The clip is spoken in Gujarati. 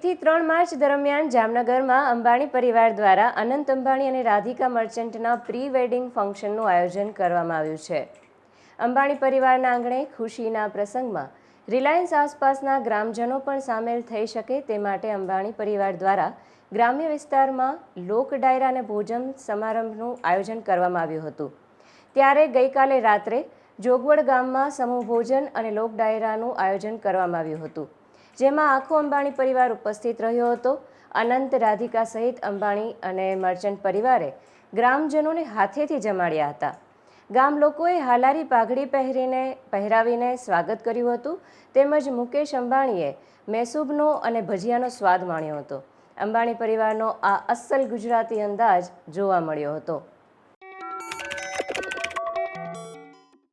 ત્રણ માર્ચ દરમિયાન જામનગરમાં અંબાણી પરિવાર દ્વારા અનંત અંબાણી અને રાધિકા મર્ચન્ટના પ્રી વેડિંગ ફંક્શનનું આયોજન કરવામાં આવ્યું છે. અંબાણી પરિવારના આંગણે ખુશીના પ્રસંગમાં રિલાયન્સ આસપાસના ગ્રામજનો પણ સામેલ થઈ શકે તે માટે અંબાણી પરિવાર દ્વારા ગ્રામ્ય વિસ્તારમાં લોક ડાયરા અને ભોજન સમારંભનું આયોજન કરવામાં આવ્યું હતું. ત્યારે ગઈકાલે રાત્રે જોગવડ ગામમાં સમૂહ ભોજન અને લોક ડાયરાનું આયોજન કરવામાં આવ્યું હતું. જેમાં આખો અંબાણી પરિવાર ઉપસ્થિત રહ્યો હતો. અનંત રાધિકા સહિત અંબાણી અને મર્ચન્ટ પરિવારે ગ્રામજનોને હાથેથી જમાડ્યા હતા. ગામ લોકોએ હાલારી પાઘડી પહેરીને, પહેરાવીને સ્વાગત કર્યું હતું. તેમજ મુકેશ અંબાણીએ મેસૂબનો અને ભજીયાનો સ્વાદ માણ્યો હતો. અંબાણી પરિવારનો આ અસલ ગુજરાતી અંદાજ જોવા મળ્યો હતો.